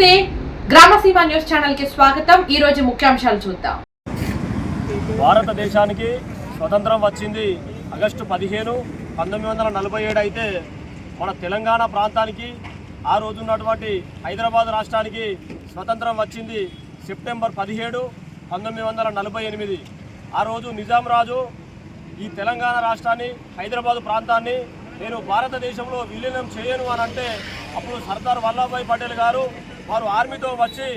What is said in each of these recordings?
నమస్తే. గ్రామసీమ న్యూస్ ఛానల్కి స్వాగతం. ఈ రోజు ముఖ్యాంశాలు చూద్దాం. భారతదేశానికి స్వతంత్రం వచ్చింది ఆగస్టు పదిహేను పంతొమ్మిది వందల నలభై ఏడు అయితే మన తెలంగాణ ప్రాంతానికి ఆ రోజు ఉన్నటువంటి హైదరాబాద్ రాష్ట్రానికి స్వతంత్రం వచ్చింది సెప్టెంబర్ పదిహేడు పంతొమ్మిది వందల నలభై ఎనిమిది. ఆ రోజు నిజాం రాజు ఈ తెలంగాణ రాష్ట్రాన్ని హైదరాబాద్ ప్రాంతాన్ని నేను భారతదేశంలో విలీనం చేయను అని అంటే అప్పుడు సర్దార్ వల్లభాయ్ పటేల్ గారు వారు ఆర్మీతో వచ్చి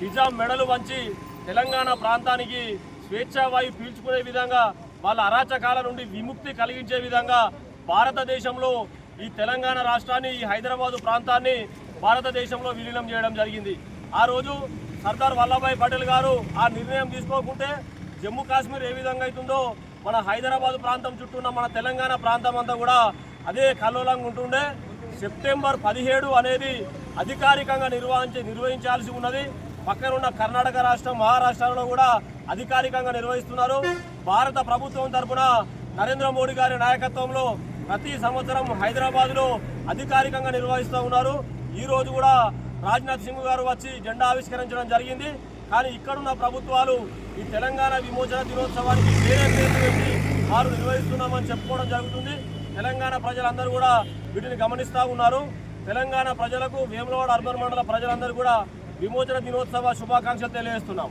నిజాం మెడలు వంచి తెలంగాణ ప్రాంతానికి స్వేచ్ఛావాయు పీల్చుకునే విధంగా వాళ్ళ అరాచకాల నుండి విముక్తి కలిగించే విధంగా భారతదేశంలో ఈ తెలంగాణ రాష్ట్రాన్ని ఈ హైదరాబాదు ప్రాంతాన్ని భారతదేశంలో విలీనం చేయడం జరిగింది. ఆ రోజు సర్దార్ వల్లభాయ్ పటేల్ గారు ఆ నిర్ణయం తీసుకోకుంటే జమ్మూ కాశ్మీర్ ఏ విధంగా అవుతుందో మన హైదరాబాదు ప్రాంతం చుట్టూ ఉన్న మన తెలంగాణ ప్రాంతం అంతా కూడా అదే కల్లోలంగా ఉంటుండే. సెప్టెంబర్ పదిహేడు అనేది అధికారికంగా నిర్వహించి నిర్వహించాల్సి ఉన్నది. పక్కనున్న కర్ణాటక రాష్ట్రం మహారాష్ట్రలో కూడా అధికారికంగా నిర్వహిస్తున్నారు. భారత ప్రభుత్వం తరపున నరేంద్ర మోడీ గారి నాయకత్వంలో ప్రతి సంవత్సరం హైదరాబాద్లో అధికారికంగా నిర్వహిస్తూ ఉన్నారు. ఈరోజు కూడా రాజ్నాథ్ సింగ్ గారు వచ్చి జెండా ఆవిష్కరించడం జరిగింది. కానీ ఇక్కడున్న ప్రభుత్వాలు ఈ తెలంగాణ విమోచన దినోత్సవానికి వేరే పేరు పెట్టి వారు నిర్వహిస్తున్నామని చెప్పుకోవడం జరుగుతుంది. తెలంగాణ ప్రజలందరూ కూడా వీటిని గమనిస్తూ ఉన్నారు. తెలంగాణ ప్రజలకు వేములవాడ అర్బన్ మండల ప్రజలందరూ కూడా విమోచన దినోత్సవ శుభాకాంక్షలు తెలియజేస్తున్నాం.